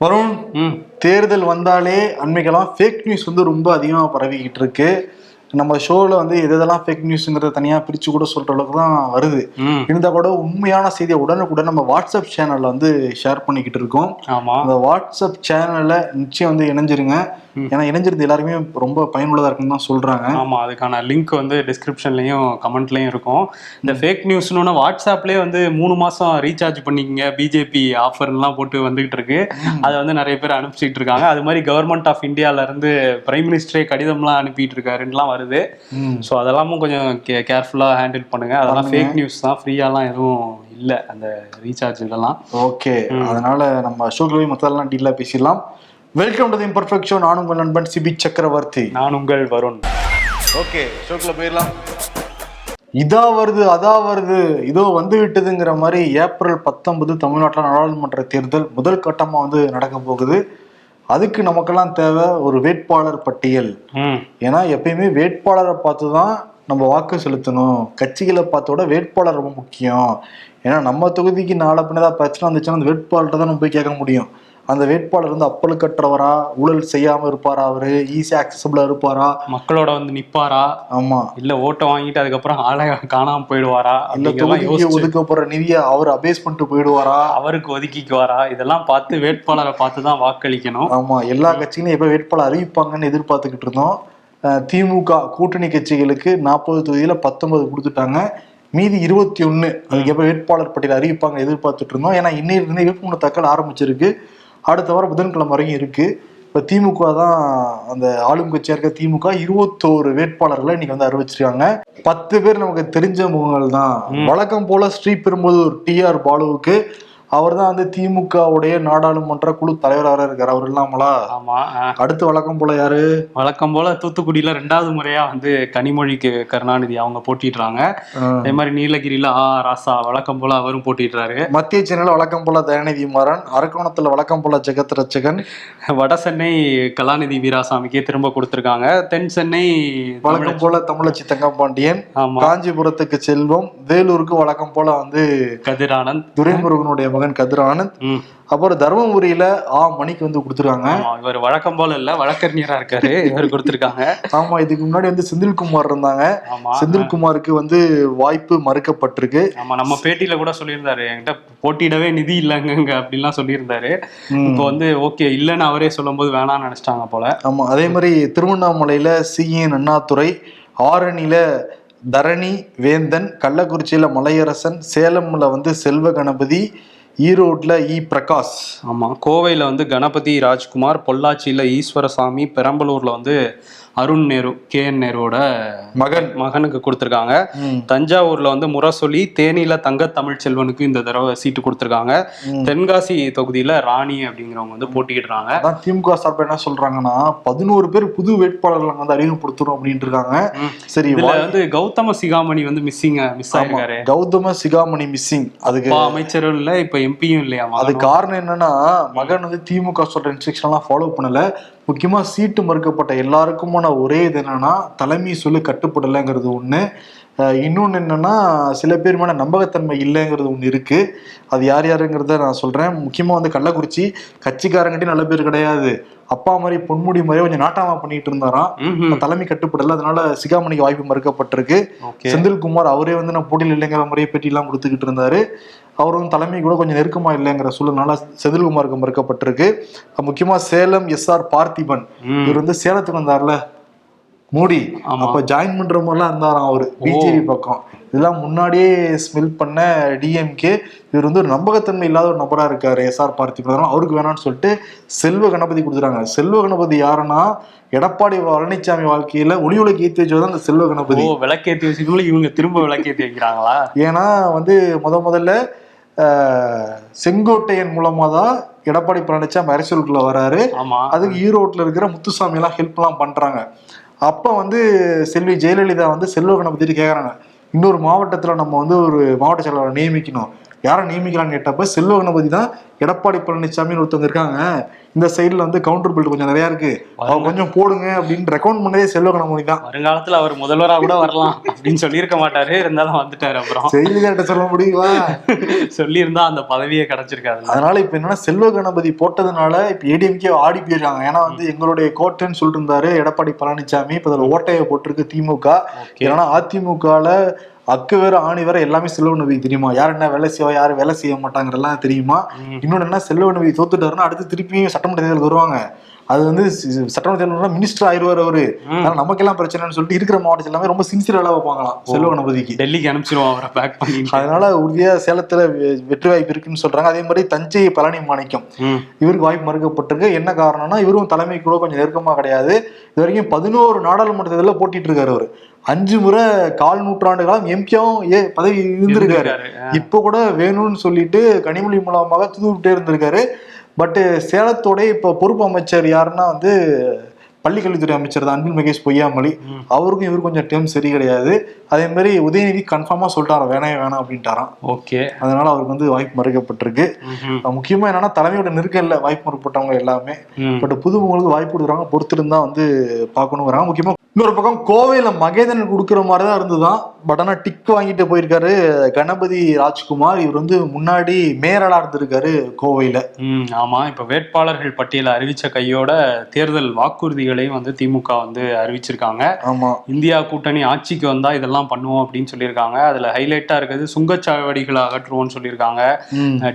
வருண் தேர்தல் வந்தாலே அண்மைக்கெல்லாம் fake news வந்து ரொம்ப அதிகமாக பரவிக்கிட்டு இருக்கு. நம்ம ஷோவில் வந்து எது எதெல்லாம் ஃபேக் நியூஸுங்கிறத தனியாக பிரித்து கூட சொல்கிற அளவுக்கு தான் வருது. இருந்தால் கூட உண்மையான செய்தியை உடனுக்குடன் நம்ம வாட்ஸ்அப் சேனலில் வந்து ஷேர் பண்ணிக்கிட்டு இருக்கோம். ஆமா. அந்த வாட்ஸ்அப் சேனலில் நிச்சயம் வந்து இணைஞ்சிருங்க. ஏன்னா இணைஞ்சிருந்து எல்லாருமே ரொம்ப பயனுள்ளதாக இருக்குன்னு தான் சொல்கிறாங்க ஆமா அதுக்கான லிங்க் வந்து டிஸ்கிரிப்ஷன்லயும் கமெண்ட்லயும் இருக்கும். இந்த ஃபேக் நியூஸ்னு வாட்ஸ்அப்லயே வந்து மூணு மாசம் ரீசார்ஜ் பண்ணிக்கங்க. பிஜேபி ஆஃபர்லாம் போட்டு வந்துகிட்டு இருக்கு. அதை வந்து நிறைய பேர் அனுப்பிச்சிட்டு இருக்காங்க. அது மாதிரி கவர்மெண்ட் ஆஃப் இந்தியால இருந்து பிரைம் மினிஸ்டரே கடிதம்லாம் அனுப்பிட்டு இருக்காருன்னுலாம் வருது ஸோ அதெல்லாமும் கொஞ்சம் கே கேர்ஃபுல்லா ஹேண்டில் பண்ணுங்க. அதெல்லாம் ஃபேக் நியூஸ் தான். ஃப்ரீயாலாம் எதுவும் இல்லை. அந்த ரீசார்ஜ் இதெல்லாம். ஓகே. அதனால நம்ம போய் மற்றதெல்லாம் டீலாக பேசிடலாம். Welcome to the imperfect show நான் உங்கள் நண்பன் சிபி சக்கரவர்த்தி. நான் உங்கள் வருண். ஓகே. ஷோக்கில் போயிடலாம். இதா வருது அதா வருது. இதோ வந்து விட்டதுங்கிற மாதிரி ஏப்ரல் பத்தொன்பது தமிழ்நாட்டில் நாடாளுமன்ற தேர்தல் முதல் கட்டமாக வந்து நடக்க போகுது. அதுக்கு நமக்கெல்லாம் தேவை ஒரு வேட்பாளர் பட்டியல். ஏன்னா எப்பயுமே வேட்பாளரை பார்த்து தான் நம்ம வாக்கு செலுத்தணும். கட்சிகளை பார்த்தோட வேட்பாளர் ரொம்ப முக்கியம். ஏன்னா நம்ம தொகுதிக்கு நாளை பின்ன ஏதாவது பிரச்சனை வந்துச்சுன்னா அந்த வேட்பாளர்கிட்ட தான் நம்ம போய் கேட்க முடியும். அந்த வேட்பாளர் வந்து அப்பழுக்கற்றவரா ஊழல் செய்யாம இருப்பாரா அவரு? ஈஸியா அக்சசபிளா இருப்பாரா? மக்களோட வந்து நிப்பாரா? ஆமா. இல்ல ஓட்டை வாங்கிட்டு அதுக்கப்புறம் ஆளை காணாம போயிடுவாரா? இல்ல அப்படிங்கறதெல்லாம் தொகுதிக்கு யோசிச்சு. ஒதுக்கப்படுற நிதியை அவர் அபேஸ் பண்ணிட்டு போயிடுவாரா? அவருக்கு ஒதுக்கிக்குவாரா? இதெல்லாம் பார்த்து வேட்பாளரை பார்த்து தான் வாக்களிக்கணும். ஆமா. எல்லா கட்சிகளும் எப்ப வேட்பாளர் அறிவிப்பாங்கன்னு எதிர்பார்த்துக்கிட்டு இருந்தோம். திமுக கூட்டணி கட்சிகளுக்கு நாற்பது தொகுதியில பத்தொன்பது கொடுத்துட்டாங்க. மீதி இருபத்தி ஒண்ணு அதுக்கு எப்ப வேட்பாளர் பட்டியல் அறிவிப்பாங்க எதிர்பார்த்துட்டு இருந்தோம். ஏன்னா இன்னையிலிருந்து வேட்புமனு தாக்கல் ஆரம்பிச்சிருக்கு. அடுத்த வாரம் புதன்கிழமை வரைக்கும் இருக்கு. இப்ப திமுக தான் அந்த ஆளும் கட்சியா இருக்க திமுக இருபத்தோரு வேட்பாளர்களை இன்னைக்கு வந்து அறிவிச்சிருக்காங்க. பத்து பேர் நமக்கு தெரிஞ்ச முகங்கள் தான். வழக்கம் போல ஸ்ரீபெரும்புதூர் டி ஆர் பாலுவுக்கு அவர் தான் வந்து திமுகவுடைய நாடாளுமன்ற குழு தலைவராக இருக்கார். அவர் இல்லாமலா? ஆமா அடுத்து வழக்கம் போல யாரு? வழக்கம் போல தூத்துக்குடியில ரெண்டாவது முறையா வந்து கனிமொழிக்கு கருணாநிதி அவங்க போட்டிடுறாங்க அதே மாதிரி நீலகிரியில ஆ ராசா வழக்கம் போல அவரும் போட்டிடுறாரு மத்திய சென்னையில வழக்கம் போல தயாநிதி மாறன் அரக்கோணத்துல வழக்கம் போல ஜெகத் ரட்சகன். வட சென்னை கலாநிதி வீராசாமிக்கே திரும்ப கொடுத்திருக்காங்க. தென் சென்னை வழக்கம் போல தமிழச்சி தங்கப்பாண்டியன் காஞ்சிபுரத்துக்கு செல்வம் வேலூருக்கு வழக்கம் போல வந்து கதிரானந்த். துரைமுருகனுடைய மகன் கதிரானந்த் ம். அப்புறம் தருமபுரியில ஆ மணிக்கு வந்து கொடுத்துருக்காங்க. இவர் வழக்கம் போல இல்ல வழக்கறிஞரா இருக்காரு இவர் கொடுத்திருக்காங்க. ஆமா இதுக்கு முன்னாடி வந்து செந்தில்குமார் இருந்தாங்க. செந்தில்குமாருக்கு வந்து வாய்ப்பு மறுக்கப்பட்டிருக்கு. ஆமா நம்ம பேட்டியில கூட சொல்லியிருந்தாரு என்கிட்ட போட்டியிடவே நிதி இல்லைங்க அப்படின்லாம் சொல்லியிருந்தாரு. இப்போ வந்து ஓகே இல்லைன்னு அவரே சொல்லும்போது வேணாம்னு நினைச்சிட்டாங்க போல. ஆமா அதே மாதிரி திருவண்ணாமலையில சிஎன் அண்ணாதுரை ஆரணியில தரணி வேந்தன் கள்ளக்குறிச்சியில மலையரசன் சேலம்ல வந்து செல்வ கணபதி ஈரோட்டில் இ பிரகாஷ். ஆமாம் கோவையில் வந்து கணபதி ராஜ்குமார் பொள்ளாச்சியில் ஈஸ்வரசாமி பெரம்பலூரில் வந்து அருண் நேரு கே என் நேருவோட மகன். மகனுக்கு கொடுத்திருக்காங்க. தஞ்சாவூர்ல வந்து முரசொலி தேனியில தங்க தமிழ்ச்செல்வனுக்கு இந்த தடவை சீட்டு கொடுத்திருக்காங்க. தென்காசி தொகுதியில ராணி அப்படிங்கிறவங்க வந்து போட்டியிடுறாங்க. அதான் திமுக சார்பு என்ன சொல்றாங்கன்னா பதினோரு பேர் புது வேட்பாளர்களை வந்து அறிமுகப்படுத்துறோம் அப்படின்ட்டு இருக்காங்க. சரி இதுல வந்து கௌதம சிகாமணி வந்து மிஸ்ஸிங் மிஸ் ஆயிருக்காரு. கௌதம சிகாமணி மிஸ்ஸிங் அதுக்கு அமைச்சரும் இல்ல இப்ப எம்பியும் இல்லையா அது காரணம் என்னன்னா மகன் வந்து திமுக சொல்ற இன்ஸ்ட்ரக்ஷன் எல்லாம் ஃபாலோ பண்ணல. முக்கியமா சீட்டு மறுக்கப்பட்ட எல்லாருக்குமான ஒரே இது என்னன்னா தலைமை சொல்லு கட்டுப்படலைங்கிறது ஒண்ணு. அஹ் இன்னொன்னு என்னன்னா சில பேர் மேல நம்பகத்தன்மை இல்லைங்கிறது ஒண்ணு இருக்கு. அது யார் யாருங்கிறத நான் சொல்றேன். முக்கியமா வந்து கள்ளக்குறிச்சி கட்சிக்காரங்கிட்டே நல்ல பேர் கிடையாது. அப்பா மாதிரி பொன்முடி மாதிரியே கொஞ்சம் நாட்டாமா பண்ணிட்டு இருந்தாராம். தலைமை கட்டுப்படல. அதனால சிகாமணிக்கு வாய்ப்பு மறுக்கப்பட்டிருக்கு. செந்தில்குமார் அவரே வந்து நான் போட்டியில் இல்லைங்கிற முறையை பேட்டியெல்லாம் கொடுத்துக்கிட்டு இருந்தாரு. அவரும் தலைமை கூட கொஞ்சம் நெருக்கமா இல்லைங்கிற சூழல்னால செந்தில்குமாருக்கு மறுக்கப்பட்டிருக்கு. முக்கியமா சேலம் எஸ் ஆர் பார்த்திபன். இவர் வந்து சேலத்துக்கு வந்தார்ல. மூடி. அப்ப ஜாயின் பண்ற மாதிரிலாம் இருந்தாராம் அவரு. பிஜேபி பக்கம். இதெல்லாம் முன்னாடியே ஸ்மெல் பண்ண டிஎம்கே இவர் வந்து ஒரு நம்பகத்தன்மை இல்லாத ஒரு நபரா இருக்காரு எஸ் ஆர் பார்த்திபன். அவருக்கு வேணாம்னு சொல்லிட்டு செல்வ கணபதி கொடுத்துறாங்க செல்வ கணபதி யாருன்னா எடப்பாடி பழனிசாமி வாழ்க்கையில ஒளி உலக ஏற்றி வச்சது அந்த செல்வ கணபதி. ஓ விளக்கேத்தி வச்சுக்கோங்கள இவங்க திரும்ப விளக்கேத்தி வைக்கிறாங்களா? ஏன்னா வந்து முத முதல்ல செங்கோட்டையன் மூலமா தான் எடப்பாடி பழனிசாமி அரசியலுக்குள்ள வராரு. அதுக்கு ஈரோட்ல இருக்கிற முத்துசாமி எல்லாம் ஹெல்ப் எல்லாம் பண்றாங்க. அப்ப வந்து செல்வி ஜெயலலிதா வந்து செல்வ கணபதி கேக்குறாங்க. இன்னொரு மாவட்டத்துல நம்ம வந்து ஒரு மாவட்ட செயலாளரை நியமிக்கணும். யாரை நியமிக்கலாம்னு கேட்டப்ப செல்வ கணபதி தான் எடப்பாடி பழனிசாமின்னு ஒருத்தவங்க இருக்காங்க. இந்த சைடுல வந்து கவுண்டர் பில்ட் கொஞ்சம் நிறைய இருக்கு. அவங்க கொஞ்சம் போடுங்க அப்படின்னு ரெக்கமெண்ட் பண்ணதே செல்வ கணபதி தான். வருங்காலத்துல அவர் முதல்வரா கூட வரலாம் அப்படின்னு சொல்லியிருக்க மாட்டாரு. இருந்தாலும் வந்துட்டாரு அப்புறம். செய்தியாட்ட சொல்ல முடியுமா சொல்லியிருந்தா அந்த பதவியே கிடைச்சிருக்காது. அதனால இப்ப என்னன்னா செல்வ கணபதி போட்டதுனால இப்ப ஏடிஎம்கே ஆடி போயிருக்காங்க ஏன்னா வந்து எங்களுடைய கோட்டைன்னு சொல்லிட்டு இருந்தாரு எடப்பாடி பழனிசாமி. இப்ப அதுல ஓட்டையை போட்டிருக்கு திமுக. ஏன்னா அதிமுகல அக்கு வேற ஆணி வேற எல்லாமே செல்வ கணபதி தெரியுமா? யார் என்ன வேலை செய்வா யாரு வேலை செய்ய மாட்டாங்கிறதெல்லாம் தெரியுமா? இன்னொன்னு என்ன செல்வ கணபதி தோத்துட்டாருன்னா அடுத்து திருப்பியும் சட்டமன்ற தேர்தல் வருவாங்க. அது வந்து சட்டமன்ற மினிஸ்டர் ஆயிடுவார் அவரு. அதனால நமக்கெல்லாம் பிரச்சனைன்னு சொல்லிட்டு இருக்கிற மாவட்டத்தில் எல்லாமே ரொம்ப சின்சியர் வேலை வைப்பாங்களாம் செல்வ கணபதிக்கு. டெல்லிக்கு அனுப்பிச்சிருவோம் அவரை பேக் பண்ணி. அதனால உறுதியா சேலத்துல வெற்றி வாய்ப்பு இருக்குன்னு சொல்றாங்க. அதே மாதிரி தஞ்சை பழனி மாணிக்கம். இவருக்கு வாய்ப்பு மறுக்கப்பட்டிருக்கு. என்ன காரணம்னா இவரும் தலைமை கூட கொஞ்சம் நெருக்கமா கிடையாது. இது வரைக்கும் பதினோரு நாடாளுமன்ற தேர்தலில் போட்டிட்டு இருக்காரு அவரு. அஞ்சு முறை கால் நூற்றாண்டு காலம் எம்பியாவும் ஏ பதவி இருந்திருக்காரு. இப்போ கூட வேணும்னு சொல்லிட்டு கனிமொழி மூலமாக தூவிட்டே இருந்திருக்காரு. பட்டு சேலத்தோடைய இப்போ பொறுப்பு அமைச்சர் யாருன்னா வந்து பள்ளிக்கல்வித்துறை அமைச்சர் தான் அன்பில் மகேஷ் பொய்யாமொழி. அவருக்கும் இவருக்கும் கொஞ்சம் டேம் சரி கிடையாது. அதே மாதிரி உதயநிதி கன்ஃபார்மா சொல்லிட்டாராம் வேணவே வேணாம் அப்படின்ட்டாராம். ஓகே. அதனால அவருக்கு வந்து வாய்ப்பு மறுக்கப்பட்டிருக்கு. முக்கியமா என்னன்னா தலைமையோட நெருக்கம் இல்லை வாய்ப்பு மறுப்பட்டவங்க எல்லாமே. பட் புதுமுகங்களுக்கு வாய்ப்பு கொடுக்குறாங்க பொறுத்திருந்தா வந்து பார்க்கணுங்கிறாங்க முக்கியமா இன்னொரு பக்கம் கோவையில மகேந்திரன் கொடுக்குற மாதிரி தான் இருந்துதான் பட் ஆனா டிக் வாங்கிட்டு போயிருக்காரு கணபதி ராஜ்குமார். இவர் வந்து முன்னாடி மேயரலா இருந்திருக்காரு கோவையில. ஆமா. இப்ப வேட்பாளர்கள் பட்டியலை அறிவிச்ச கையோட தேர்தல் வாக்குறுதிகளையும் வந்து திமுக வந்து அறிவிச்சிருக்காங்க. ஆமா. இந்தியா கூட்டணி ஆட்சிக்கு வந்தா இதெல்லாம் பண்ணுவோம் அப்படின்னு சொல்லியிருக்காங்க. அதுல ஹைலைட்டா இருக்கிறது சுங்கச்சாவடிகளை அகற்றுவோம்னு சொல்லியிருக்காங்க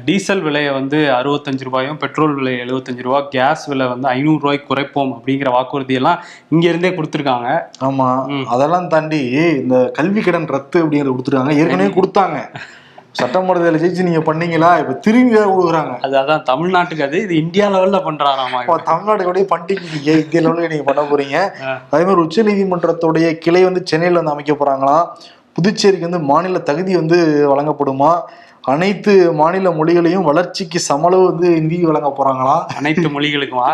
டீசல் விலையை வந்து அறுபத்தஞ்சு ரூபாயும் பெட்ரோல் விலை எழுபத்தஞ்சு ரூபாய் கேஸ் விலை வந்து ஐநூறு ரூபாய்க்கு குறைப்போம் அப்படிங்கிற வாக்குறுதி எல்லாம் இங்க இருந்தே கொடுத்துருக்காங்க. ஆமா. அதெல்லாம் தாண்டி இந்த கல்வி கடன் ரத்து அப்படிங்கறத கொடுத்துருக்காங்க. ஏற்கனவே கொடுத்தாங்க. சட்டமன்றத்தில் ஜெயிச்சு நீங்க பண்ணீங்களா? இப்ப திரும்பி வேற கொடுக்குறாங்க. அது அதான் தமிழ்நாட்டுக்கு அது இது இந்தியா லெவல்ல பண்றாராமா அப்ப இவர். தமிழ்நாட்டுடைய பண்டிகை இந்திய லெவலுக்கு நீங்க பண்ண போறீங்க. அதே மாதிரி உச்ச நீதிமன்றத்துடைய கிளை வந்து சென்னையில வந்து அமைக்க போறாங்களாம் புதுச்சேரிக்கு வந்து மாநில தகுதி வந்து வழங்கப்படுமா? அனைத்து மாநில மொழிகளையும் வளர்ச்சிக்கு சமளவு வந்து இந்தி வழங்க போறாங்களாம் அனைத்து மொழிகளுக்குமா?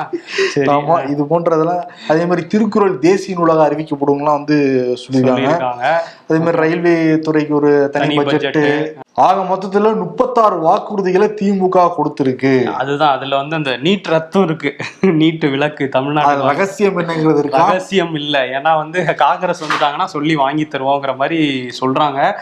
ஆமா இது போன்றதெல்லாம் அதே மாதிரி திருக்குறள் தேசிய நூலாக அறிவிக்கப்படும்லாம் வந்து சொல்லியிருக்காங்க. அதே மாதிரி ரயில்வே துறைக்கு ஒரு தனி தனி பட்ஜெட் பட்ஜெட் ஆக மொத்தத்துல முப்பத்தாறு வாக்குறுதிகளை திமுக கொடுத்திருக்கு. அதுதான் அதுல வந்து அந்த நீட் ரத்தம் இருக்கு. நீட் விளக்கு தமிழ்நாடு ரகசியம் என்னங்கிறது இருக்கா ரகசியம் இல்ல. ஏன்னா வந்து காங்கிரஸ் வந்துட்டாங்கன்னா சொல்லி வாங்கி தருவோங்கிற மாதிரி சொல்றாங்க.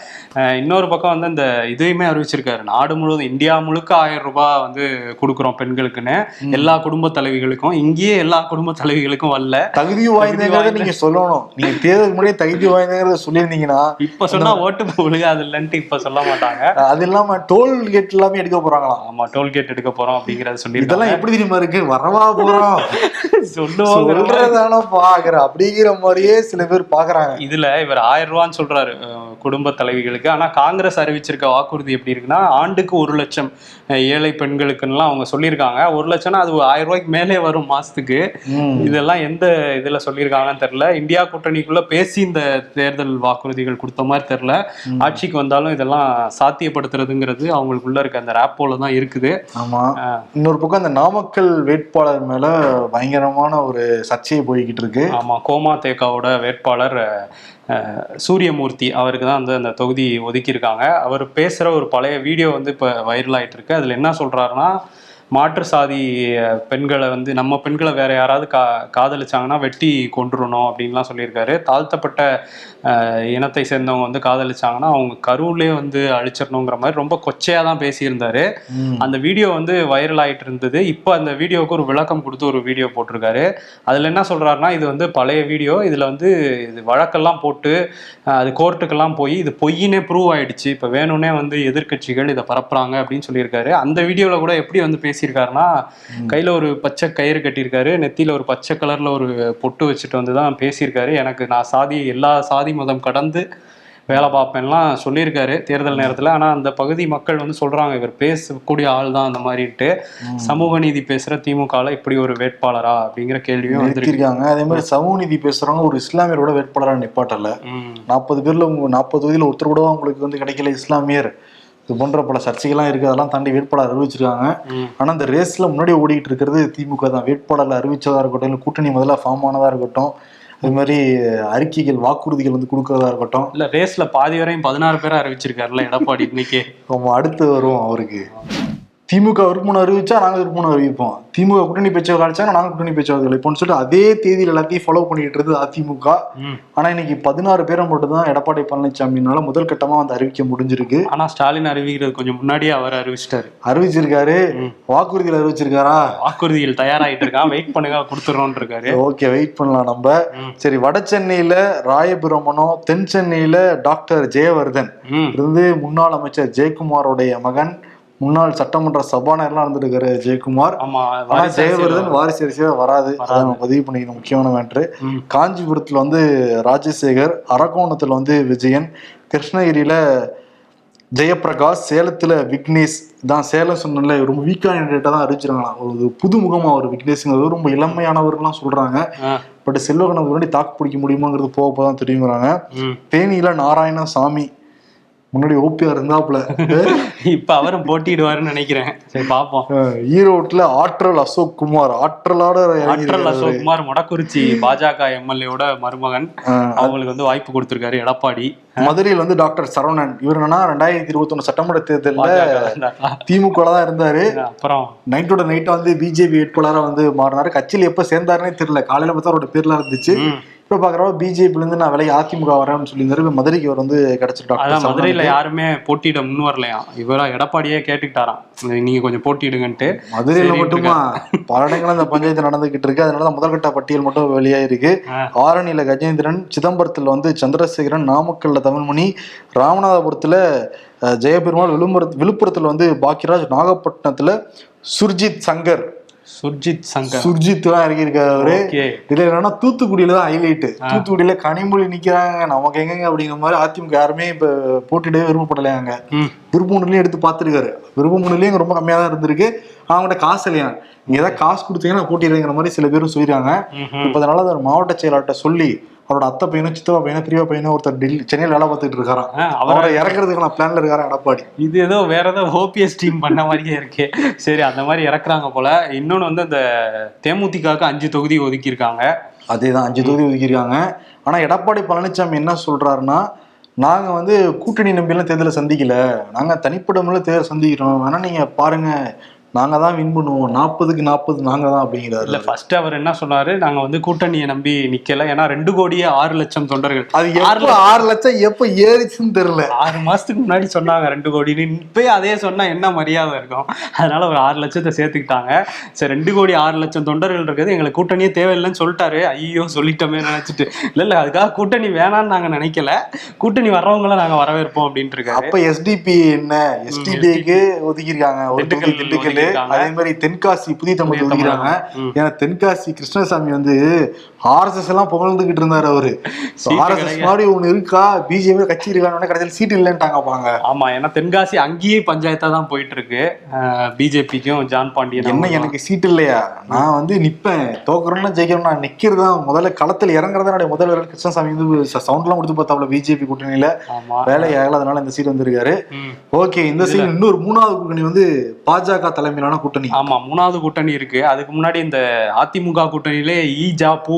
இன்னொரு பக்கம் வந்து இந்த இதையுமே அறிவிச்சிருக்காரு. நாடு முழுவதும் இந்தியா முழுக்க ஆயிரம் ரூபாய் வந்து கொடுக்குறோம் பெண்களுக்குன்னு. எல்லா குடும்ப தலைவிகளுக்கும். இங்கேயே எல்லா குடும்ப தலைவிகளுக்கும் வரல. தகுதி வாய்ந்தங்கிறத வாய்ந்த- நீங்க சொல்லணும். நீங்க தேர்தலுக்கு முன்னாடியே தகுதி வாய்ந்தங்கிறத சொல்லியிருந்தீங்கன்னா இப்ப சொன்னா ஓட்டு விழுகாது இல்லைன்ட்டு இப்ப சொல்ல மாட்டாங்க. அது இல்லாம டோல் கேட் எல்லாமே எடுக்க போறாங்களாம். ஆமா டோல்கேட் எடுக்க போறோம் அப்படிங்கறத சொல்லியிருக்காங்க. இதெல்லாம் எப்படி தெரியுமா இருக்கு? வரவா போறோம். சொல்லுவாங்க சொல்றதான பாக்குற அப்படிங்கிற மாதிரியே சில பேர் பாக்குறாங்க. இதுல இவர் ஆயிரம் ரூபான்னு சொல்றாரு. குடும்ப தலைவிகளுக்கு. ஆனா காங்கிரஸ் அறிவிச்சிருக்க வாக்குறுதி எப்படி இருக்குன்னா ஆண்டுக்கு ஒரு லட்சம் ஏழை பெண்களுக்குன்னுலாம் அவங்க சொல்லியிருக்காங்க. ஒரு லட்சம்னா அது ஆயிரம் ரூபாய்க்கு மேலே வரும் மாசத்துக்கு. ம். இதெல்லாம் எந்த இதுல சொல்லியிருக்காங்கன்னு தெரியல. இந்தியா கூட்டணிக்குள்ள பேசி இந்த தேர்தல் வாக்குறுதிகள் கொடுத்த மாதிரி தெரியல. ஆட்சிக்கு வந்தாலும் இதெல்லாம் சாத்தியப்படுத்துறதுங்கிறது அவங்களுக்குள்ள இருக்க அந்த ரேப்போல தான் இருக்குது. ஆமா. அஹ், இன்னொரு பக்கம் அந்த நாமக்கல் வேட்பாளர் மேல பயங்கரமான ஒரு சர்ச்சையை போய்கிட்டு இருக்கு. ஆமா கோமா தேக்காவோட வேட்பாளர் சூரியமூர்த்தி அவருக்கு தான் வந்து அந்த தொகுதி ஒதுக்கியிருக்காங்க. அவர் பேசுகிற ஒரு பழைய வீடியோ வந்து இப்போ வைரல் ஆயிட்டு இருக்கு. அதில் என்ன சொல்கிறாருன்னா மாற்று சாதி பெண்களை வந்து நம்ம பெண்களை வேற யாராவது கா காதலிச்சாங்கன்னா வெட்டி கொண்டுறணும் அப்படின்லாம் சொல்லியிருக்காரு. தாழ்த்தப்பட்ட இனத்தை சேர்ந்தவங்க வந்து காதலிச்சாங்கன்னா அவங்க கருவிலே வந்து அழிச்சிடணுங்கிற மாதிரி ரொம்ப கொச்சையா தான் பேசியிருந்தாரு. அந்த வீடியோ வந்து வைரல் ஆயிட்டு இருந்தது இப்போ அந்த வீடியோவுக்கு ஒரு விளக்கம் கொடுத்து ஒரு வீடியோ போட்டிருக்காரு. அதில் என்ன சொல்றாருன்னா இது வந்து பழைய வீடியோ. இதில் வந்து இது வழக்கெல்லாம் போட்டு அது கோர்ட்டுக்கெல்லாம் போய் இது பொய்யினே ப்ரூவ் ஆயிடுச்சு. இப்போ வேணும்னே வந்து எதிர்க்கட்சிகள் இதை பரப்புறாங்க அப்படின்னு சொல்லியிருக்காரு. அந்த வீடியோவில் கூட எப்படி வந்து பேசியிருக்காருன்னா கையில் ஒரு பச்சை கயிறு கட்டியிருக்காரு. நெத்தியில் ஒரு பச்சை கலரில் ஒரு பொட்டு வச்சுட்டு வந்து தான் பேசியிருக்காரு. எனக்கு நான் சாதி எல்லா சாதி மதம் கடந்து வேலை பார்ப்பேன்லாம் சொல்லியிருக்காரு தேர்தல் நேரத்தில். ஆனால் அந்த பகுதி மக்கள் வந்து சொல்கிறாங்க இவர் பேசக்கூடிய ஆள் தான் அந்த மாதிரிட்டு சமூக நீதி பேசுகிற திமுகவில் இப்படி ஒரு வேட்பாளரா அப்படிங்கிற கேள்வியும் வந்திருக்கு. நிறுத்திருக்காங்க அதே மாதிரி சமூக நீதி பேசுறவங்க ஒரு இஸ்லாமியரோட வேட்பாளராக நிப்பாட்டல. நாற்பது பேர்ல உங்க நாற்பது தொகுதியில் ஒருத்தர் கூட உங்களுக்கு வந்து கிடைக்கல இஸ்லாமியர்? இது போன்ற பல சர்ச்சைகள்லாம் இருக்கு. அதெல்லாம் தாண்டி வேட்பாளர் அறிவிச்சிருக்காங்க. ம். ஆனா இந்த ரேஸ்ல முன்னாடி ஓடிட்டு இருக்கிறது திமுக தான். வேட்பாளர்ல அறிவிச்சதா இருக்கட்டும் இல்ல கூட்டணி முதல்ல ஃபார்ம் ஆனதா இருக்கட்டும் அது மாதிரி அறிக்கைகள் வாக்குறுதிகள் வந்து கொடுக்கறதா இருக்கட்டும். இல்ல ரேஸ்ல பாதி வரையும் பதினாறு பேரை அறிவிச்சிருக்காருல்ல எடப்பாடி இன்னைக்கு. அடுத்து வரும் அவருக்கு. திமுக விருப்பம் அறிவிச்சா நாங்க விருப்பம் அறிவிப்போம் திமுக கூட்டணி பேச்சு காணிச்சா நாங்க கூட்டணி பேச்சு அளிப்போம்னு சொல்லிட்டு அதே தேதியில் எல்லாத்தையும் ஃபாலோ பண்ணிட்டு இருந்தது அதிமுக. ஆனா இன்னைக்கு பதினாறு பேரை மட்டும் தான் எடப்பாடி பழனிசாமினால முதல் கட்டமா வந்து அறிவிக்க முடிஞ்சிருக்கு. ஆனா ஸ்டாலின் அறிவிக்கிறது கொஞ்சம் முன்னாடியே அவர் அறிவிச்சிட்டாரு. அறிவிச்சிருக்காரு. வாக்குறுதியில் அறிவிச்சிருக்காரா? வாக்குறுதியில் தயாராயிட்டு இருக்கான் வெயிட் பண்ணுங்க கொடுத்துறோம்னு இருக்காரு ஓகே வெயிட் பண்ணலாம் நம்ம. சரி வட சென்னையில ராயபுரமனம் தென் சென்னையில டாக்டர் ஜெயவர்தன் இருந்து முன்னாள் அமைச்சர் ஜெயக்குமாரோடைய மகன் முன்னாள் சட்டமன்ற சபாநாயகர்லாம் இருந்திருக்காரு ஜெயக்குமார். ஆமா ஆனா வாரிசு ஜெயவர்தன் வாரிசு அரசியா வராது. அதை நம்ம பதிவு பண்ணிக்கணும் முக்கியமான மேட்ரு. காஞ்சிபுரத்துல வந்து ராஜசேகர் அரக்கோணத்துல வந்து விஜயன் கிருஷ்ணகிரியில ஜெயபிரகாஷ் சேலத்துல விக்னேஷ். தான் சேலம் சொன்னல ரொம்ப வீக்கான டேட்டா தான் அறிவிச்சிருக்காங்க. ஒரு புது முகமா ஒரு விக்னேஷ்ங்கிறது ரொம்ப இளமையானவர்லாம் சொல்றாங்க. பட் செல்வகணம் முன்னாடி தாக்கு பிடிக்க முடியுமாங்கிறது போக போக தான் தெரியுங்கிறாங்க. தேனியில நாராயணசாமி முன்னாடி ஓபிஆர் இருந்தாப்புல. இப்ப அவரும் போட்டிடுவாருன்னு நினைக்கிறேன். சரி பாப்போம். ஈரோட்ல ஆற்றல் அசோக் குமார் ஆற்றலோட ஆற்றல் இறங்கியிருக்காரு. அசோக்குமார் மொடக்குறிச்சி பாஜக எம்எல்ஏவோட மருமகன். அவங்களுக்கு வந்து வாய்ப்பு கொடுத்திருக்காரு எடப்பாடி. மதுரையில் வந்து டாக்டர் சரவணன். இவர் என்னன்னா ரெண்டாயிரத்தி இருபத்தி ஒண்ணு சட்டமன்ற தேர்தலில்? திமுக தான் இருந்தாரு? அப்புறம்? நைட்டோட நைட்டா வந்து பிஜேபி வேட்பாளரா வந்து மாறினாரு. கட்சியில எப்ப சேர்ந்தாருன்னே தெரியல. காலையில பார்த்தா அவரோட பேர்லாம் இருந்துச்சு. இப்ப பாக்குறப்ப பிஜேபில இருந்து நான் விலைக்கு அதிமுக வரேன்னு சொல்லியிருந்தாரு இப்ப மதுரைக்கு அவர் வந்து அதான் மதுரையில. யாருமே போட்டியிட முன் வரலையாம் இவரா எடப்பாடியே கேட்டுக்கிட்டாராம். நீங்க கொஞ்சம் போட்டியிடுங்கன்ட்டு மதுரையில மட்டுமா? பல இடங்கள்ல இந்த பஞ்சாயத்து நடந்துகிட்டு இருக்கு. அதனாலதான் முதல்கட்ட பட்டியல் மட்டும் வெளியாயிருக்கு. ஆரணியில கஜேந்திரன் சிதம்பரத்துல வந்து சந்திரசேகரன் நாமக்கல்ல தமிழ்மணி ராமநாதபுரத்துல ஜெயபெருமாள் விழுப்புரத் விழுப்புரத்துல வந்து பாக்கியராஜ் நாகப்பட்டினத்துல சுர்ஜித் சங்கர். சுர்ஜித் சங்கர். சுர்ஜித் தான் இறங்கியிருக்காரு இதுல என்னன்னா தூத்துக்குடியில தான் ஹைலைட் தூத்துக்குடியில கனிமொழி நிக்கிறாங்க. நமக்கு எங்கங்க அப்படிங்கிற மாதிரி அதிமுக யாருமே இப்ப போட்டியிடவே விருப்பப்படலையாங்க ம். விருப்பமுனையிலையும் எடுத்து பார்த்துருக்காரு. விருப்பமுனையிலையும் ரொம்ப கம்மியா தான் இருந்திருக்கு. அவங்கள்ட்ட காசு இல்லையா? நீங்க ஏதாவது காசு கொடுத்தீங்கன்னா போட்டிடுங்கிற மாதிரி சில பேரும் சொல்லிடுறாங்க. இப்ப அதனால மாவட்ட செயலாளர்கிட்ட சொல்லி அவரோட அத்தை பையனும் சித்தப்பா பையனும் பிரியா பையனும் ஒருத்தர் டெல்லி சென்னையில் வேலை பார்த்துட்டு இருக்காராம் அவரை இறக்குறதுக்கான பிளான்ல இருக்காரு எடப்பாடி? இது ஏதோ வேற ஏதோ ஓபிஎஸ் டீம் பண்ண மாதிரியே இருக்கே. சரி அந்த மாதிரி இறக்குறாங்க போல. இன்னொன்னு வந்து அந்த தேமுதிகவுக்கு அஞ்சு தொகுதி ஒதுக்கியிருக்காங்க. அதேதான் அஞ்சு தொகுதி ஒதுக்கியிருக்காங்க. ஆனா எடப்பாடி பழனிசாமி என்ன சொல்றாருன்னா நாங்க வந்து கூட்டணி நம்பியெல்லாம் தேர்தலை சந்திக்கல. நாங்க தனிப்படமுள்ள தேர்தல் சந்திக்கிறோம். வேணா நீங்க பாருங்க நாங்க தான் வின் பண்ணுவோம். நாற்பதுக்கு நாற்பது நாங்க தான் அப்படிங்கிறாரு. இல்ல ஃபர்ஸ்ட் அவர் என்ன சொன்னாரு? நாங்க வந்து கூட்டணியை நம்பி நிக்கல. ஏன்னா ரெண்டு கோடியே ஆறு லட்சம் தொண்டர்கள். அது எப்ப ஆறு லட்சம் எப்ப ஏறிச்சுன்னு தெரியல. ஆறு மாசத்துக்கு முன்னாடி சொன்னாங்க ரெண்டு கோடின்னு. இப்பயே அதே சொன்னா என்ன மரியாதை இருக்கும்? அதனால ஒரு ஆறு லட்சத்தை சேர்த்துக்கிட்டாங்க. சரி ரெண்டு கோடி ஆறு லட்சம் தொண்டர்கள் இருக்குது. எங்களுக்கு கூட்டணியே தேவையில்லைன்னு சொல்லிட்டாரு. ஐயோ சொல்லிட்டோமே நினைச்சிட்டு. இல்ல இல்ல அதுக்காக கூட்டணி வேணாம்னு நாங்க நினைக்கல. கூட்டணி வர்றவங்கள நாங்க வரவேற்போம் அப்படின்ட்டு இருக்காரு. அப்ப எஸ்டிபி என்ன? எஸ்டிபிக்கு ஒதுக்கியிருக்காங்க. திண்டுக்கல் திண்டுக்கல். அதே மாதிரி தென்காசி புதிய தமிழ். ஏன்னா தென்காசி கிருஷ்ணசாமி வந்து ஆர்எஸ்எஸ் எல்லாம் புகழ்ந்துகிட்டு இருந்தாரு அவரு. ஆர்எஸ்எஸ் மாதிரி ஒண்ணு இருக்கா? பிஜேபி கட்சி இருக்கான்னு கடைசியில் சீட் இல்லைன்ட்டாங்க பாங்க ஆமா ஏன்னா தென்காசி அங்கேயே பஞ்சாயத்தா தான் போயிட்டு இருக்கு பிஜேபிக்கும் ஜான் பாண்டியன் என்ன. எனக்கு சீட் இல்லையா? நான் வந்து நிப்பேன். தோக்குறோம்னா ஜெயிக்கிறோம் நான் நிக்கிறதா? முதல்ல களத்துல இறங்குறதா? என்னுடைய முதல் வேலை கிருஷ்ணசாமி வந்து சவுண்ட் எல்லாம் கொடுத்து பார்த்தாப்ல பிஜேபி கூட்டணியில. வேலை ஆகல இந்த சீட் வந்திருக்காரு. ஓகே இந்த சீட் இன்னொரு மூணாவது கூட்டணி வந்து பாஜக தலைமையிலான கூட்டணி. ஆமா மூணாவது கூட்டணி இருக்கு. அதுக்கு முன்னாடி இந்த அதிமுக கூட்டணியிலே ஈ ஜா பூ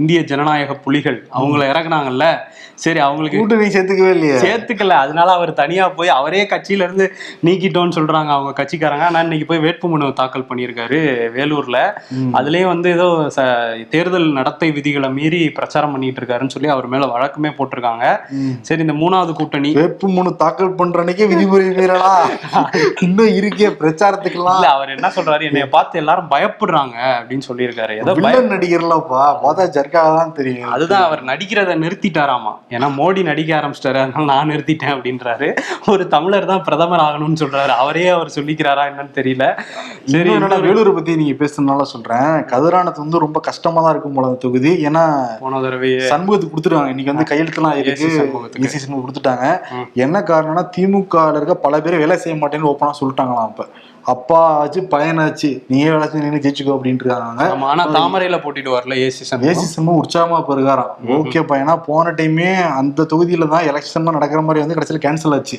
இந்திய ஜனநாயக புலிகள் அவங்கள இறக்குனாங்கல்ல. சரி அவங்களுக்கு கூட்டணி சேர்த்துக்கவே இல்லையா? சேர்த்துக்கல. அதனால அவர் தனியா போய் அவரே கட்சியில இருந்து நீக்கிட்டோம்னு சொல்றாங்க அவங்க கட்சிக்காரங்க. ஆனா இன்னைக்கு போய் வேட்புமனு தாக்கல் பண்ணியிருக்காரு வேலூர்ல. அதுலயே வந்து ஏதோ தேர்தல் நடத்தை விதிகளை மீறி பிரச்சாரம் பண்ணிட்டு இருக்காருன்னு சொல்லி அவர் மேல வழக்குமே போட்டிருக்காங்க. சரி இந்த மூணாவது கூட்டணி. வேட்புமனு தாக்கல் பண்ற அன்னைக்கே விதிமுறை மீறலா? இன்னும் இருக்கே பிரச்சாரத்துக்கெல்லாம். இல்ல அவர் என்ன சொல்றாரு? என்னைய பார்த்து எல்லாரும் பயப்படுறாங்க அப்படின்னு சொல்லியிருக்காரு. ஏதோ நடிகர்லாம்ப்பா பார்த்தா ஜர்க்காக தான் தெரியும். அதுதான் அவர் நடிக்கிறத நிறுத்திட்டாராமா. ஏன்னா மோடி நடிக்க ஆரம்பிச்சிட்டாரு அதனால நான் நிறுத்திட்டேன் அப்படின்றாரு. ஒரு தமிழர் தான் பிரதமர் ஆகணும்னு சொல்றாரு. அவரே அவர் சொல்லிக்கிறாரா என்னன்னு தெரியல. சரி வேலூரை பத்தி நீங்க பேசுறதுனால சொல்றேன். கதிரானத்து வந்து ரொம்ப கஷ்டமா தான் இருக்கும் போல தொகுதி. ஏன்னா போன தடவையே சண்முகத்துக்கு கொடுத்துருவாங்க இன்னைக்கு வந்து கையெழுத்துலாம் இருக்கு. கொடுத்துட்டாங்க. என்ன காரணம்னா திமுக இருக்க பல பேர் வேலை செய்ய மாட்டேன்னு ஓப்பனா சொல்லிட்டாங்களாம் அப்ப அப்பா ஆச்சு பையனாச்சு நீயே வேலை நின்று ஜெயிச்சுக்கோ அப்படின்ட்டு இருக்காங்க. ஆனா தாமரையில வரல ஏசி சன் ஏசி சிம்மு உற்சாகமா பெருகாராம் ஓகே பையனா போன டைமே அந்த தொகுதியில தான் எலெக்ஷன் நடக்கிற மாதிரி வந்து கடைசியில கேன்சல் ஆச்சு.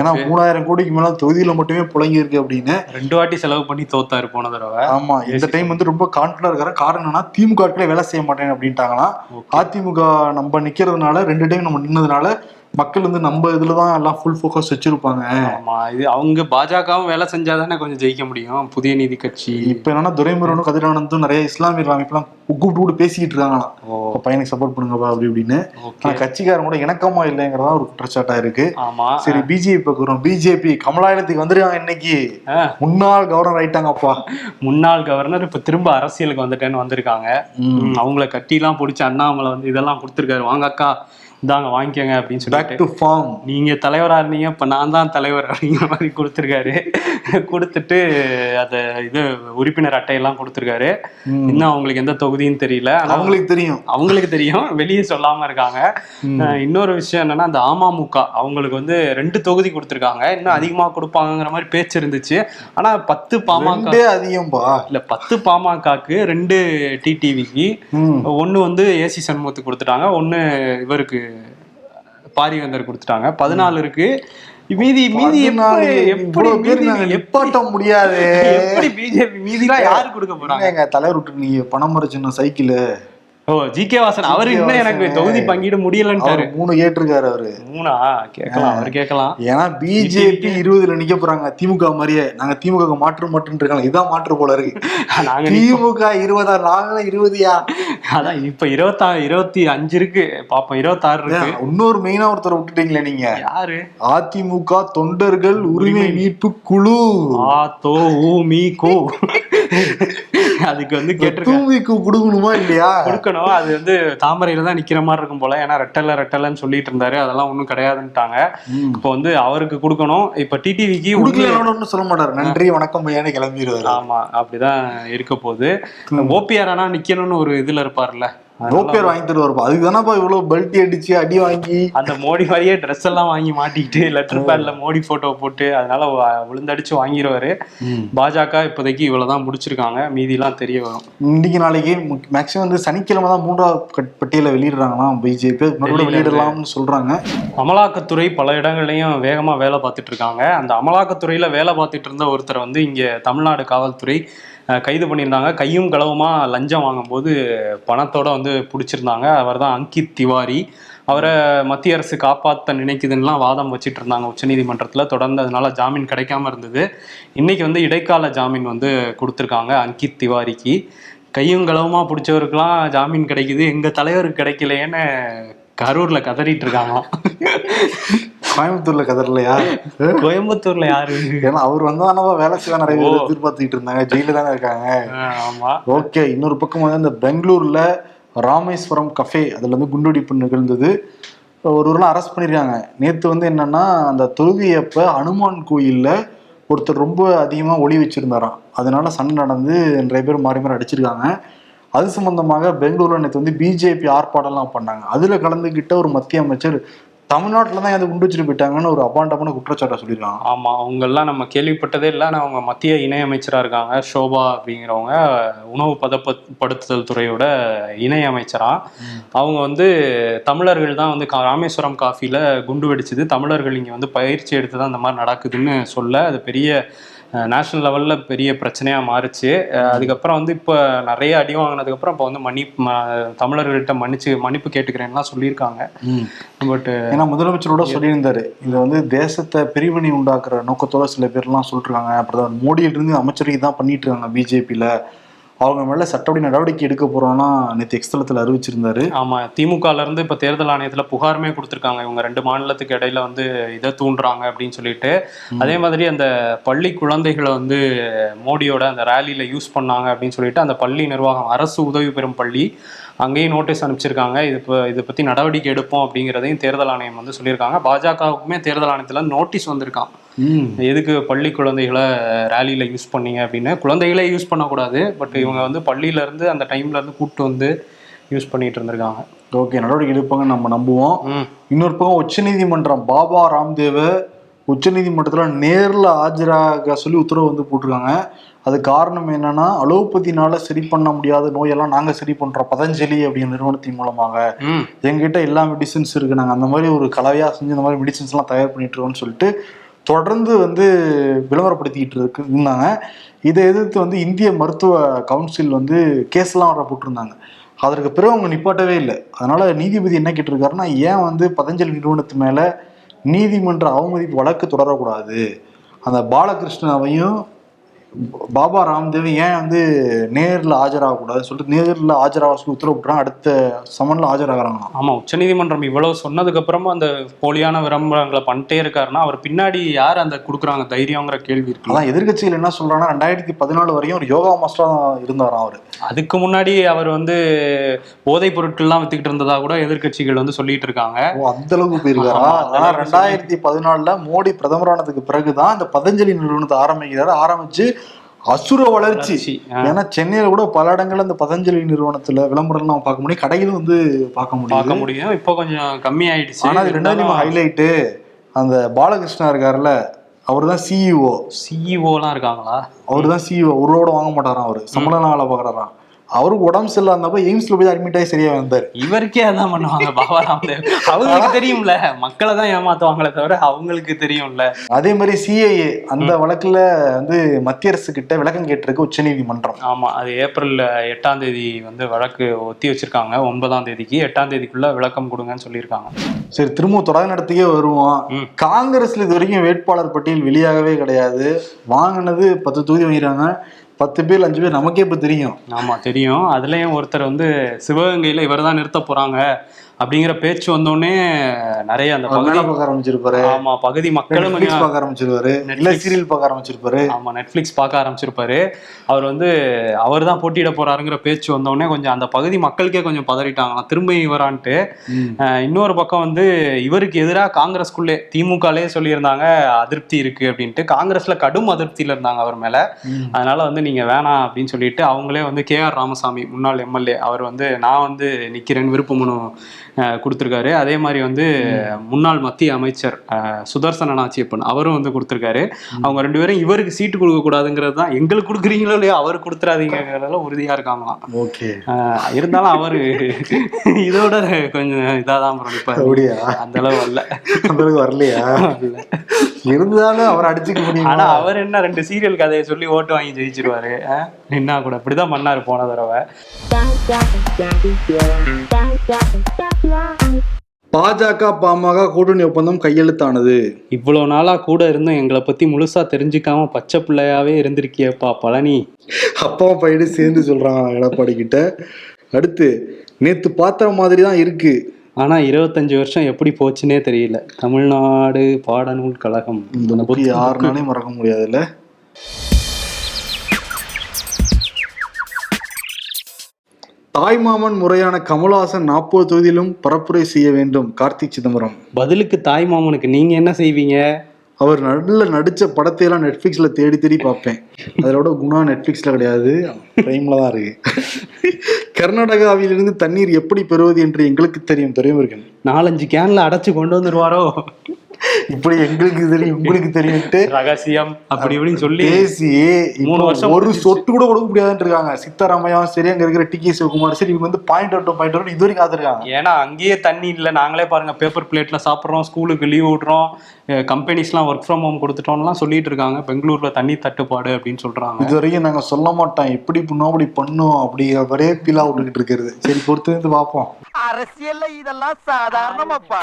ஏன்னா மூணாயிரம் கோடிக்கு மேல தொகுதியில மட்டுமே புழங்கி இருக்கு அப்படின்னு. ரெண்டு வாட்டி செலவு பண்ணி தோத்தாரு போன தடவை. ஆமா இந்த டைம் வந்து ரொம்ப கான்பிடா இருக்கிற காரணம் என்னன்னா திமுக வேலை செய்ய மாட்டேன் அப்படின்ட்டாங்களாம். அதிமுக நம்ம நிக்கிறதுனால ரெண்டு டைம் நம்ம நின்னதுனால மக்கள் வந்து நம்ம இதுலதான் எல்லாம் ஃபுல் ஃபோக்கஸ் வச்சிருப்பாங்க. ஆமா இது அவங்க பாஜகவும் வேலை செஞ்சாதானே கொஞ்சம் ஜெயிக்க முடியும். புதிய நீதி கட்சி. இப்ப என்னன்னா துரைமுருகனும் கதிரானந்தும் நிறைய இஸ்லாமிய அமைப்புலாம் கூப்பிட்டு கூப்பிட்டு பேசிக்கிட்டு இருக்காங்களாம். ஓ. பையனுக்கு சப்போர்ட் பண்ணுங்கப்பா அப்படி இப்படின்னு. கட்சிக்காரன் கூட இணக்கமா இல்லைங்கிறதா ஒரு குற்றச்சாட்டா இருக்கு. ஆமா. சரி பிஜேபி பக்கம் பிஜேபி கமலாலயத்துக்கு வந்துருக்காங்க இன்னைக்கு. முன்னாள் கவர்னர் ஆயிட்டாங்கப்பா. முன்னாள் கவர்னர் இப்ப திரும்ப அரசியலுக்கு வந்துட்டேன்னு வந்திருக்காங்க. அவங்கள கட்டிலாம் பிடிச்சி அண்ணாமலை வந்து இதெல்லாம் கொடுத்துருக்காரு. வாங்க அக்கா இந்தாங்க வாங்கிக்கோங்க அப்படின்னு டு ஃபார்ம் நீங்க தலைவரா இருந்தீங்க இப்ப நான் தான் தலைவர் அப்படிங்கிற மாதிரி கொடுத்துருக்காரு. கொடுத்துட்டு அத இது உறுப்பினர் அட்டையெல்லாம் கொடுத்துருக்காரு. இன்னும் அவங்களுக்கு எந்த தொகுதின்னு தெரியல. அவங்களுக்கு தெரியும். அவங்களுக்கு தெரியும். வெளியே சொல்லாம இருக்காங்க. இன்னொரு விஷயம் என்னன்னா அந்த அமமுக அவங்களுக்கு வந்து ரெண்டு தொகுதி கொடுத்துருக்காங்க. இன்னும் அதிகமா கொடுப்பாங்கங்கிற மாதிரி பேச்சு இருந்துச்சு. ஆனா பத்து பாமக அதிகம்பா? இல்ல பத்து பாமகக்கு ரெண்டு டிடிவிக்கு. ஒண்ணு வந்து ஏசி சண்முகத்துக்கு கொடுத்துட்டாங்க. ஒண்ணு இவருக்கு பாரிவேந்தர் கொடுத்துட்டாங்க. பதினாலு இருக்கு. மீதி மீதி எப்படி எப்படி இவ்வளவு பேர் மீதி நாங்க எப்படி- நிப்பாட்ட முடியாது. எப்படி பிஜேபி மீதிலாம் யாரு கொடுக்க போறாங்க? எங்க தலைவர் விட்டு நீங்க பணம் மறைச்சின சைக்கிள். ஓ ஜி கே வாசன் அவர் இன்னும் எனக்கு. தொகுதி பங்கீடு அவர் மூணு கேட்டிருக்காரு அவரு. மூணா? கேட்கலாம் அவர் கேட்கலாம். ஏன்னா பிஜேபி இருபதுல நிக்க போறாங்க திமுக மாதிரியே. நாங்க திமுக மாற்று மாற்று இருக்காங்க. இதான் மாற்று போல இருக்கு. நாங்க. திமுக இருபதா? நாங்களும் இருபதுயா? அதான் இப்ப இருபத்தா இருபத்தி அஞ்சு இருக்கு. பாப்போம் இருபத்தாறு இருக்கு. இன்னொரு மெயினா ஒருத்தரை விட்டுட்டீங்களே நீங்க. யாரு? அதிமுக தொண்டர்கள் உரிமை மீட்பு குழு. ஆ தோ ஊ மீ கோ. அதுக்கு வந்து கேட்டிருக்கேன் தூமிக்கு கொடுக்கணுமா இல்லையா? கொடுக்கணும். அது வந்து தாமரையில தான் நிக்கிற மாதிரி இருக்கும் போல. ஏன்னா ரெட்டல ரெட்டலன்னு சொல்லிட்டு இருந்தாரு. அதெல்லாம் ஒண்ணும் கிடையாதுன்ட்டாங்க. இப்போ வந்து அவருக்கு கொடுக்கணும். இப்ப டிடிவிக்கு குடுக்கலன்னு சொல்ல மாட்டாரு. நன்றி வணக்கம் பையானு கிளம்பிடுவாரு. ஆமா அப்படிதான் இருக்க போகுது. ஓபிஆர் ஆனா நிக்கணும்னு ஒரு இதுல இருப்பாருல்ல ஓபிஆர் வாங்கி தருவாருப்பா அதுக்கு தானப்பா இவ்வளவு பெல்ட் அடிச்சு அடி வாங்கி. அந்த மோடி மாதிரியே ட்ரெஸ் எல்லாம் வாங்கி மாட்டிக்கிட்டு லெட்டர் பேட்ல மோடி போட்டோ போட்டு அதனால விழுந்தடிச்சு வாங்கிடுவாரு பாஜக இப்போதைக்கு இவ்வளவுதான் முடிச்சிருக்காங்க. மீதிலாம் தெரிய வரும். இன்னைக்கு நாளைக்கு மேக்சிமம் வந்து சனிக்கிழமை தான் மூன்றாவது பட்டியலை வெளியிடுறாங்களாம் பிஜேபி மறுபடியும் வெளியிடலாம்னு சொல்றாங்க. அமலாக்கத்துறை பல இடங்கள்லையும் வேகமா வேலை பார்த்துட்டு இருக்காங்க. அந்த அமலாக்கத்துறையில வேலை பார்த்துட்டு இருந்த ஒருத்தரை வந்து இங்க தமிழ்நாடு காவல்துறை கைது பண்ணியிருந்தாங்க. கையும் களவுமா லஞ்சம் வாங்கும்போது பணத்தோட வந்து பிடிச்சிருந்தாங்க. அவர் தான் அங்கித் திவாரி. அவரை மத்திய அரசு காப்பாற்ற நினைக்குதுன்னுலாம் வாதம் வச்சுட்டு இருந்தாங்க உச்சநீதிமன்றத்தில். தொடர்ந்து அதனால ஜாமீன் கிடைக்காம இருந்தது. இன்னைக்கு வந்து இடைக்கால ஜாமீன் வந்து கொடுத்துருக்காங்க அங்கித் திவாரிக்கு. கையும் களவுமா பிடிச்சவருக்கெல்லாம் ஜாமீன் கிடைக்குது. எங்கள் தலைவருக்கு கிடைக்கலையேன்னு கரூர்ல கதறிட்டு இருக்காங்களாம் கோயம்புத்தூர்ல கதறலையா? கோயம்புத்தூர்ல யாரு? ஏன்னா அவர் வந்தானவா வேலை செய்ய நிறைய பேர் எதிர்பார்த்துக்கிட்டு இருந்தாங்க. ஜெயில தானே இருக்காங்க. ஆமா. ஓகே இன்னொரு பக்கம் வந்து இந்த பெங்களூர்ல ராமேஸ்வரம் கஃபே அதுல வந்து குண்டுவெடிப்பு நிகழ்ந்தது. ஒருவரெல்லாம் அரெஸ்ட் பண்ணிருக்காங்க. நேத்து வந்து என்னன்னா அந்த தொழுகையப்ப அனுமான் கோயில்ல ஒருத்தர் ரொம்ப அதிகமா ஒளி வச்சிருந்தாராம். அதனால சண்டை நடந்து நிறைய பேர் மாறி மாறி அடிச்சிருக்காங்க. அது சம்பந்தமாக பெங்களூர்ல நேற்று வந்து பிஜேபி ஆர்ப்பாட்டம்லாம் பண்ணாங்க. அதுல கலந்துகிட்ட ஒரு மத்திய அமைச்சர் தமிழ்நாட்டுல தான் அதை குண்டு வச்சுட்டு போயிட்டாங்கன்னு ஒரு அபாண்டமான குற்றச்சாட்டை சொல்லியிருக்காங்க. ஆமா அவங்க எல்லாம் நம்ம கேள்விப்பட்டதே இல்லை. ஆனா அவங்க மத்திய இணையமைச்சரா இருக்காங்க. ஷோபா அப்படிங்கிறவங்க உணவு பதப்படுத்துதல் துறையோட இணை அமைச்சரா அவங்க வந்து தமிழர்கள் தான் வந்து கா- ராமேஸ்வரம் காஃபில குண்டு வெடிச்சது. தமிழர்கள் இங்க வந்து பயிற்சி எடுத்து தான் இந்த மாதிரி நடக்குதுன்னு சொல்ல அது பெரிய நேஷனல் லெவல்ல பெரிய பிரச்சனையா மாறுச்சு. அதுக்கப்புறம் வந்து இப்போ நிறைய அடி வாங்கினதுக்கப்புறம் இப்போ வந்து மன்னி தமிழர்கள்ட்ட மன்னிச்சு மன்னிப்பு கேட்டுக்கிறேன்லாம் சொல்லியிருக்காங்க. பட் ஏன்னா முதலமைச்சரோட சொல்லியிருந்தாரு. இது வந்து தேசத்தை பிரிவினை உண்டாக்குற நோக்கத்தோட சில பேர்லாம் சொல்லிருக்காங்க பிரதமர் மோடியில இருந்து அமைச்சருக்கு தான் பண்ணிட்டு இருக்காங்க பிஜேபியில அவங்க மேல சட்டப்படி நடவடிக்கை எடுக்க போறோம்னா நேற்று எக்ஸ்தலத்தில் அறிவிச்சிருந்தாரு. ஆமா திமுகல இருந்து இப்ப தேர்தல் ஆணையத்துல புகாருமே கொடுத்திருக்காங்க. இவங்க ரெண்டு மாநிலத்துக்கு இடையில வந்து இதை தூண்டுறாங்க அப்படின்னு சொல்லிட்டு. அதே மாதிரி அந்த பள்ளி குழந்தைகளை வந்து மோடியோட அந்த ரேலியில யூஸ் பண்ணாங்க அப்படின்னு சொல்லிட்டு அந்த பள்ளி நிர்வாகம் அரசு உதவி பெறும் பள்ளி அங்கேயும் நோட்டீஸ் அனுப்பிச்சிருக்காங்க. இது இப்போ இதை பத்தி நடவடிக்கை எடுப்போம் அப்படிங்கிறதையும் தேர்தல் ஆணையம் வந்து சொல்லியிருக்காங்க. பாஜகவுக்குமே தேர்தல் ஆணையத்துல நோட்டீஸ் வந்திருக்கான் எதுக்கு பள்ளி குழந்தைகளை ரேலியில யூஸ் பண்ணீங்க அப்படின்னு? குழந்தைகளே யூஸ் பண்ணக்கூடாது. பட் இவங்க வந்து பள்ளியில இருந்து அந்த டைம்ல இருந்து கூப்பிட்டு வந்து யூஸ் பண்ணிட்டு இருந்திருக்காங்க. ஓகே நடவடிக்கை எடுப்பாங்கன்னு நம்ம நம்புவோம். ம். இன்னொரு பக்கம் உச்சநீதிமன்றம் பாபா ராம்தேவ உச்சநீதிமன்றத்துல நேர்ல ஆஜராக சொல்லி உத்தரவு வந்து போட்டிருக்காங்க. அது காரணம் என்னன்னா அலோபதினால சரி பண்ண முடியாத நோயெல்லாம் நாங்க சரி பண்றோம். பதஞ்சலி அப்படிங்கிற நிறுவனத்தின் மூலமாக. ம். எங்ககிட்ட எல்லா மெடிசின்ஸ் இருக்கு. நாங்க அந்த மாதிரி ஒரு கலவையா செஞ்சு இந்த மாதிரி மெடிசின்ஸ் எல்லாம் தயார் பண்ணிட்டு இருக்கோம்னு சொல்லிட்டு தொடர்ந்து வந்து விளம்பரப்படுத்திக்கிட்டு இருக்கு இருந்தாங்க. இதை எதிர்த்து வந்து இந்திய மருத்துவ கவுன்சில் வந்து கேஸ்லாம் வர போட்டிருந்தாங்க. அதற்கு பிறகு அவங்க நிப்பாட்டவே இல்லை. அதனால நீதிபதி என்ன கேட்டிருக்காருன்னா ஏன் வந்து பதஞ்சலி நிறுவனத்து மேல நீதிமன்ற அவமதிப்பு வழக்கு தொடரக்கூடாது? அந்த பாலகிருஷ்ணாவையும் பாபா ராம்தேவ் ஏன் வந்து நேர்ல ஆஜராகக்கூடாதுன்னு சொல்லிட்டு நேர்ல ஆஜராக சொல்லி உத்தரவு போட்டுறாங்க அடுத்த சமன்ல ஆஜராகிறாங்களாம். ஆமா உச்சநீதிமன்றம் இவ்வளவு சொன்னதுக்கு அப்புறமா அந்த போலியான விளம்பரங்களை பண்ணிட்டே இருக்காருன்னா அவர் பின்னாடி யார் அந்த கொடுக்குறாங்க தைரியங்கிற கேள்வி இருக்கு. அதான் எதிர்க்கட்சிகள் என்ன சொல்றாங்கன்னா ரெண்டாயிரத்தி பதினாலு வரையும் ஒரு யோகா மாஸ்டரா இருந்தாராம் அவரு? அதுக்கு முன்னாடி அவர் வந்து போதைப் பொருட்கள்லாம் வித்துக்கிட்டு இருந்ததா கூட எதிர்க்கட்சிகள் வந்து சொல்லிட்டு இருக்காங்க. ஓ அந்த அளவுக்கு போயிருக்காரா? ரெண்டாயிரத்தி பதினாலுல மோடி பிரதமரானதுக்கு பிறகுதான் இந்த பதஞ்சலி நிறுவனத்தை ஆரம்பிக்கிறாரு. ஆரம்பிச்சு அசுர வளர்ச்சி. ஏன்னா சென்னையில கூட பல இடங்கள்ல இந்த பதஞ்சலி நிறுவனத்துல விளம்பரம் நம்ம பார்க்க முடியும். கடையிலும் வந்து பார்க்க முடியும் பார்க்க முடியும். இப்போ கொஞ்சம் கம்மி ஆயிடுச்சு ஆனா அது ரெண்டாவது ஹைலைட்டு அந்த பாலகிருஷ்ணா இருக்காருல்ல அவர் தான் சிஇஓ CEO எல்லாம் இருக்காங்களா? அவர் தான் சிஇஓ ஒரு ரூபா வாங்க மாட்டாராம் அவரு. சம்பளம் வேலை பார்க்கறாராம் அவருக்கு உடம்பு சரியில்லாதப்ப எய்ம்ஸ்ல போய் அட்மிட் ஆகி சரியா வந்தார். இவருக்கே அதான் பண்ணுவாங்க பாபா ராம்தேவ். அவங்களுக்கு தெரியும்ல மக்களை தான் ஏமாத்துவாங்களே தவிர அவங்களுக்கு தெரியும்ல. அதே மாதிரி சிஐஏ அந்த வழக்குல வந்து மத்திய அரசு கிட்ட விளக்கம் கேட்டிருக்கு உச்சநீதிமன்றம். ஆமா அது ஏப்ரல் எட்டாம் தேதி வந்து வழக்கு ஒத்தி வச்சிருக்காங்க. ஒன்பதாம் தேதிக்கு எட்டாம் தேதிக்குள்ள விளக்கம் கொடுங்கன்னு சொல்லியிருக்காங்க. சரி திரும்ப தொடர் நடத்தியே வருவோம். காங்கிரஸ்ல இது வரைக்கும் வேட்பாளர் பட்டியல் வெளியாகவே கிடையாது. வாங்கினது பத்து தொகுதி வாங்கிறாங்க பத்து பேர் அஞ்சு பேர் நமக்கே இப்போ தெரியும். ஆமாம் தெரியும். அதுலேயும் ஒருத்தர் வந்து சிவகங்கையில் இவர் தான் நிறுத்த போகிறாங்க அப்படிங்கிற பேச்சு வந்தோடனே நிறைய அந்த பகுதி பார்க்க ஆரம்பிச்சிருப்பாரு. ஆமா பகுதி மக்களும் பார்க்க ஆரம்பிச்சிருவாரு. இல்ல. சீரியல் பார்க்க ஆரம்பிச்சிருப்பாரு. ஆமா நெட்ஃபிளிக்ஸ் பார்க்க ஆரம்பிச்சிருப்பாரு. அவர் வந்து அவர் தான் போட்டியிட போறாருங்கிற பேச்சு வந்தோடனே கொஞ்சம் அந்த பகுதி மக்களுக்கே கொஞ்சம் பதறிட்டாங்களாம் திரும்ப இவரான்ட்டு. இன்னொரு பக்கம் வந்து இவருக்கு எதிராக காங்கிரஸ்குள்ளே திமுகலே சொல்லியிருந்தாங்க அதிருப்தி இருக்கு அப்படின்ட்டு. காங்கிரஸ்ல கடும் அதிருப்தியில இருந்தாங்க அவர் மேல. அதனால வந்து நீங்க வேணாம் அப்படின்னு சொல்லிட்டு அவங்களே வந்து கே ஆர் ராமசாமி முன்னாள் எம்எல்ஏ அவர் வந்து நான் வந்து நிக்கிறேன் விருப்ப மனு அஹ், கொடுத்திருக்காரு. அதே மாதிரி வந்து முன்னாள் மத்திய அமைச்சர் அஹ், சுதர்சன நாச்சியப்பன் அவரும் வந்து கொடுத்திருக்காரு. அவங்க ரெண்டு பேரும் இவருக்கு சீட்டு கொடுக்க கூடாதுங்கிறது தான் எங்களுக்கு கொடுக்குறீங்களோ இல்லையோ அவர் கொடுத்துறாதீங்கிறதுல உறுதியா இருக்காங்களாம். ஓகே. இருந்தாலும் அவரு இதோட கொஞ்சம் இதாதான் நிப்பாரு. அந்த அளவு அல்ல அந்த அளவுக்கு வரலையா? இருந்தாலும் அவர் அடிச்சுக்க ஆனா முடியுமா அவர் என்ன ரெண்டு சீரியல் கதையை சொல்லி ஓட்டு வாங்கி ஜெயிச்சிருவாரு? என்ன கூட இப்படிதான் பண்ணாரு போன தடவை. பாஜக பாமக கூட்டணி ஒப்பந்தம் கையெழுத்தானது? இவ்வளவு நாளா கூட இருந்தும் எங்களை பத்தி முழுசா தெரிஞ்சுக்காம பச்சை பிள்ளையாவே இருந்திருக்கியப்பா பழனி. அப்பா பையனு சேர்ந்து சொல்றாங்க எடப்பாடி கிட்ட. அடுத்து நேத்து பார்த்த மாதிரி தான் இருக்கு. ஆனா இருபத்தஞ்சு வருஷம் எப்படி போச்சுன்னே தெரியல. தமிழ்நாடு பாடநூல் கழகம். இந்த யாருனாலையும் மறக்க முடியாதுல்ல? தாய்மாமன் முறையான கமல்ஹாசன் நாற்பது தொகுதியிலும் பரப்புரை செய்ய வேண்டும். கார்த்திக் சிதம்பரம். பதிலுக்கு தாய் மாமனுக்கு நீங்க என்ன செய்வீங்க? அவர் நல்ல நடிச்ச படத்தை எல்லாம் நெட்ஃபிளிக்ஸ்ல தேடி தேடி பார்ப்பேன். அதோட குணா நெட்ஃபிளிக்ஸ்ல கிடையாது. பிரைம்ல தான் இருக்கு. கர்நாடகாவிலிருந்து தண்ணீர் எப்படி பெறுவது என்று எங்களுக்கு தெரியும். துறைமுருகன் நாலஞ்சு கேன்ல அடைச்சு கொண்டு வந்துருவாரோ? இப்படி எங்களுக்கு தெரியும் உங்களுக்கு தெரியும்ட்டு ரகசியம் அப்படி இப்படின்னு சொல்லி பேசி மூணு வருஷம் ஒரு. சொட்டு கூட கொடுக்க முடியாதுன்னு இருக்காங்க. சித்தராமையாவும் சரி அங்க இருக்கிற டி கே சிவகுமார் சரி இவங்க வந்து பாயிண்ட் அவுட் பாயிண்ட் அவுட் இது வரைக்கும் காத்திருக்காங்க. ஏன்னா அங்கேயே தண்ணி இல்லை. நாங்களே பாருங்க பேப்பர் பிளேட்ல சாப்பிட்றோம் ஸ்கூலுக்கு லீவ் விடுறோம் கம்பெனிஸ்லாம் ஒர்க் ஃப்ரம் ஹோம் கொடுத்துட்டோம்லாம் சொல்லிட்டு இருக்காங்க. பெங்களூர்ல தண்ணி தட்டுப்பாடு அப்படின்னு சொல்றாங்க. இது வரைக்கும் நாங்க சொல்ல மாட்டோம். எப்படி பண்ணோம் அப்படி பண்ணோம் அப்படி ஒரே பீலா விட்டுக்கிட்டு இருக்கிறது. சரி பொறுத்து பார்ப்போம். அரசியல்ல இதெல்லாம் சாதாரணமாப்பா.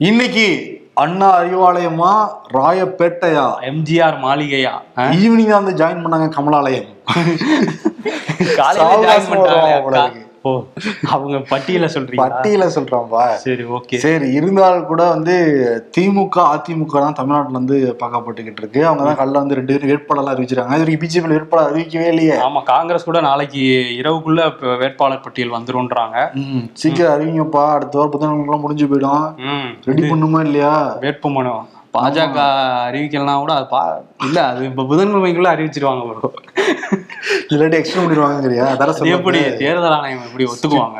இன்னைக்கு அண்ணா அறிவாலயமா ராயப்பேட்டையா? எம்ஜிஆர் மாளிகையா? ஈவினிங் வந்து ஜாயின் பண்ணாங்க கமலாலயம். காலையில join ஓ அவங்க பட்டியல சொல்றீங்க பட்டியல சொல்றோம்பா சரி ஓகே. சரி இருந்தாலும் கூட வந்து திமுக அதிமுக தான் தமிழ்நாட்டுல வந்து பார்க்கப்பட்டுக்கிட்டு இருக்கு. அவங்க தான் கல்ல வந்து ரெண்டு பேரும் வேட்பாளர்லாம் அறிவிச்சிருக்காங்க. இது வரைக்கும் பிஜேபி வேட்பாளர் அறிவிக்கவே இல்லையே. ஆமா காங்கிரஸ் கூட நாளைக்கு இரவுக்குள்ள வேட்பாளர் பட்டியல் வந்துரும்ன்றாங்க சீக்கிரம் அறிவிங்கப்பா. அடுத்த வாரம் புத்தகங்கள்லாம் முடிஞ்சு போயிடும். ரெடி பண்ணுமா இல்லையா? வேட்புமனு. பாஜக அறிவிக்கலாம் கூட அது பா இல்ல அது இப்ப புதன்கிழமைக்குள்ள அறிவிச்சிருவாங்க bro. இல்லாட்டி எக்ஸ்டெண்ட் பண்ணிடுவாங்கறியா அதான அது எப்படி? தேர்தல் ஆணையம் எப்படி ஒத்துக்குவாங்க?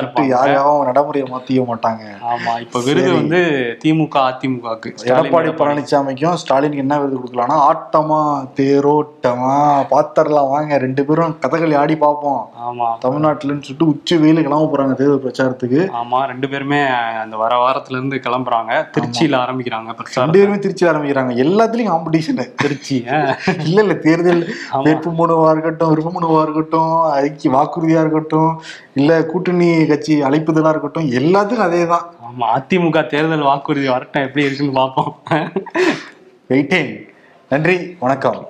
இருப்பாங்க. யாரையாவும் நடைமுறையை மாத்திக்க மாட்டாங்க. ஆமா இப்ப விருது வந்து திமுக அதிமுகக்கு. எடப்பாடி பழனிசாமிக்கும் ஸ்டாலினுக்கு என்ன விருது கொடுக்கலாம்னா ஆட்டமா தேரோட்டமா பாத்தரலாம் வாங்க ரெண்டு பேரும் கதகளி ஆடி பார்ப்போம். ஆமா தமிழ்நாட்டுலன்னு சொல்லிட்டு உச்சி வெயில கிளம்ப போறாங்க தேர்தல் பிரச்சாரத்துக்கு. ஆமா ரெண்டு பேருமே அந்த வர வாரத்துல இருந்து கிளம்புறாங்க. திருச்சியில ஆரம்பிக்கிறாங்க ரெண்டு பேருமே திருச்சி ஆரம்பிக்கிறாங்க. எல்லாத்துலயும் காம்படிஷன் திருச்சி. இல்ல இல்ல தேர்தல் ஆமா. வேட்பு மனுவா இருக்கட்டும் விருப்ப மனுவா இருக்கட்டும் அறிக்கை வாக்குறுதியா இருக்கட்டும் இல்ல கூட்டணி கட்சி அழைப்புதலா இருக்கட்டும் எல்லாத்துக்கும் அதேதான். ஆமா அதிமுக தேர்தல் வாக்குறுதி வரட்டும் எப்படி இருக்குன்னு பார்ப்போம். வெயிட்டேன் நன்றி வணக்கம்.